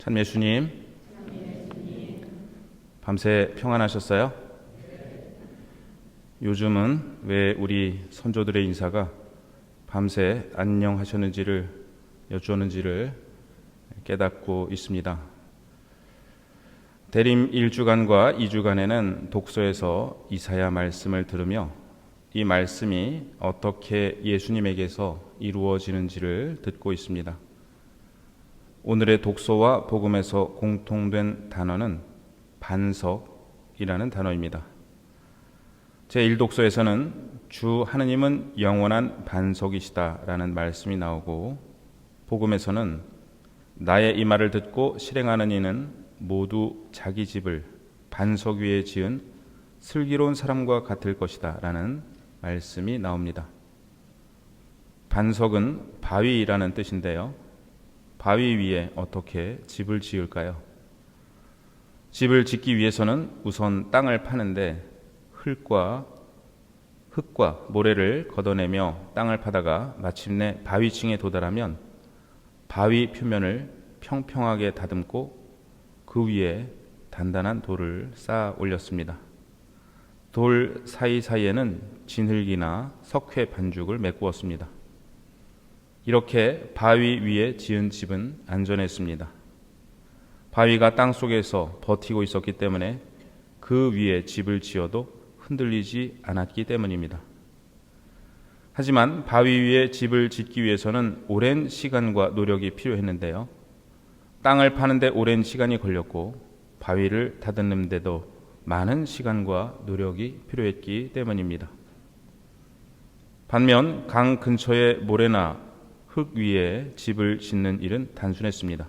찬예수님, 밤새 평안하셨어요? 요즘은 왜 우리 선조들의 인사가 밤새 안녕하셨는지를 여쭈었는지를 깨닫고 있습니다. 대림 1주간과 2주간에는 독서에서 이사야 말씀을 들으며 이 말씀이 어떻게 예수님에게서 이루어지는지를 듣고 있습니다. 오늘의 독서와 복음에서 공통된 단어는 반석이라는 단어입니다. 제1독서에서는 주 하느님은 영원한 반석이시다라는 말씀이 나오고 복음에서는 나의 이 말을 듣고 실행하는 이는 모두 자기 집을 반석 위에 지은 슬기로운 사람과 같을 것이다라는 말씀이 나옵니다. 반석은 바위라는 뜻인데요. 바위 위에 어떻게 집을 지을까요? 집을 짓기 위해서는 우선 땅을 파는데 흙과 흙과 모래를 걷어내며 땅을 파다가 마침내 바위층에 도달하면 바위 표면을 평평하게 다듬고 그 위에 단단한 돌을 쌓아 올렸습니다. 돌 사이사이에는 진흙이나 석회 반죽을 메꾸었습니다. 이렇게 바위 위에 지은 집은 안전했습니다. 바위가 땅 속에서 버티고 있었기 때문에 그 위에 집을 지어도 흔들리지 않았기 때문입니다. 하지만 바위 위에 집을 짓기 위해서는 오랜 시간과 노력이 필요했는데요. 땅을 파는데 오랜 시간이 걸렸고 바위를 다듬는데도 많은 시간과 노력이 필요했기 때문입니다. 반면 강 근처의 모래나 흙 위에 집을 짓는 일은 단순했습니다.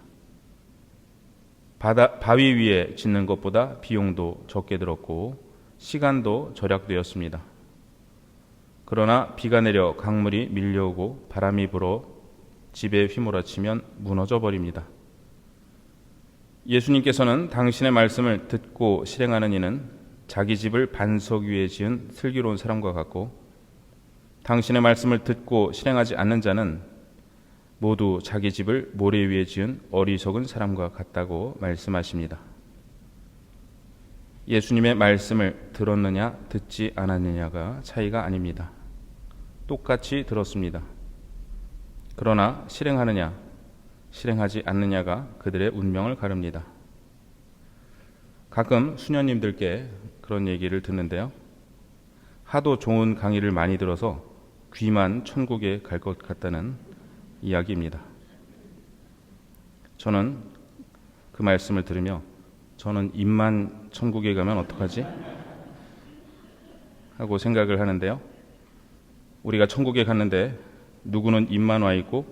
바다, 바위 위에 짓는 것보다 비용도 적게 들었고 시간도 절약되었습니다. 그러나 비가 내려 강물이 밀려오고 바람이 불어 집에 휘몰아치면 무너져 버립니다. 예수님께서는 당신의 말씀을 듣고 실행하는 이는 자기 집을 반석 위에 지은 슬기로운 사람과 같고 당신의 말씀을 듣고 실행하지 않는 자는 모두 자기 집을 모래 위에 지은 어리석은 사람과 같다고 말씀하십니다. 예수님의 말씀을 들었느냐 듣지 않았느냐가 차이가 아닙니다. 똑같이 들었습니다. 그러나 실행하느냐 실행하지 않느냐가 그들의 운명을 가릅니다. 가끔 수녀님들께 그런 얘기를 듣는데요. 하도 좋은 강의를 많이 들어서 귀만 천국에 갈 것 같다는 이야기입니다. 저는 그 말씀을 들으며 저는 입만 천국에 가면 어떡하지? 하고 생각을 하는데요. 우리가 천국에 갔는데 누구는 입만 와 있고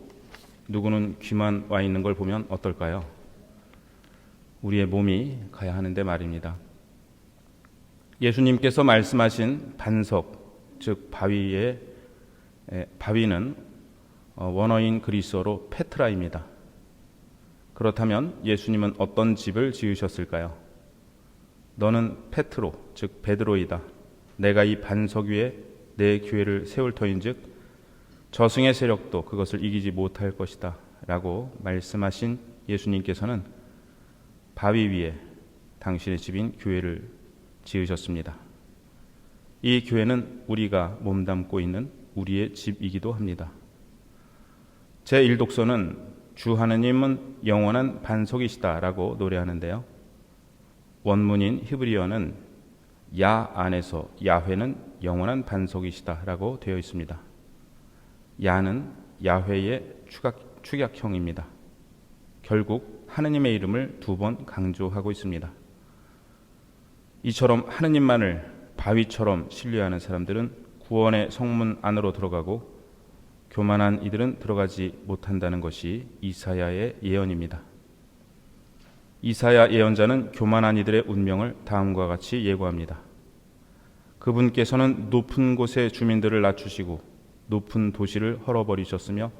누구는 귀만 와 있는 걸 보면 어떨까요? 우리의 몸이 가야 하는데 말입니다. 예수님께서 말씀하신 반석, 즉 바위의 바위는 어, 원어인 그리스어로 페트라입니다. 그렇다면 예수님은 어떤 집을 지으셨을까요? 너는 페트로, 즉 베드로이다. 내가 이 반석 위에 내 교회를 세울 터인즉 저승의 세력도 그것을 이기지 못할 것이다. 라고 말씀하신 예수님께서는 바위 위에 당신의 집인 교회를 지으셨습니다. 이 교회는 우리가 몸담고 있는 우리의 집이기도 합니다. 제 1독서는 주 하느님은 영원한 반석이시다라고 노래하는데요. 원문인 히브리어는 야 안에서 야훼는 영원한 반석이시다라고 되어 있습니다. 야는 야훼의 축약, 축약형입니다. 결국 하느님의 이름을 두 번 강조하고 있습니다. 이처럼 하느님만을 바위처럼 신뢰하는 사람들은 구원의 성문 안으로 들어가고 교만한 이들은 들어가지 못한다는 것이 이사야의 예언입니다. 이사야 예언자는 교만한 이들의 운명을 다음과 같이 예고합니다. 그분께서는 높은 곳의 주민들을 낮추시고 높은 도시를 헐어버리셨으며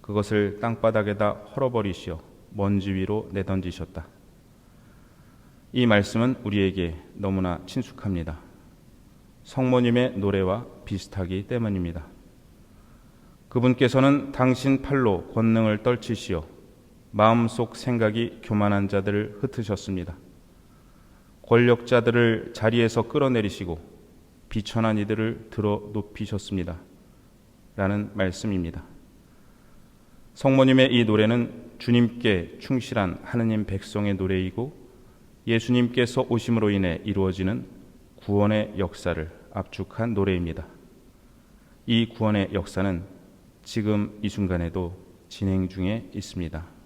그것을 땅바닥에다 헐어버리시어 먼지 위로 내던지셨다. 이 말씀은 우리에게 너무나 친숙합니다. 성모님의 노래와 비슷하기 때문입니다. 그분께서는 당신 팔로 권능을 떨치시어 마음속 생각이 교만한 자들을 흩으셨습니다. 권력자들을 자리에서 끌어내리시고 비천한 이들을 들어 높이셨습니다. 라는 말씀입니다. 성모님의 이 노래는 주님께 충실한 하느님 백성의 노래이고 예수님께서 오심으로 인해 이루어지는 구원의 역사를 압축한 노래입니다. 이 구원의 역사는 지금 이 순간에도 진행 중에 있습니다.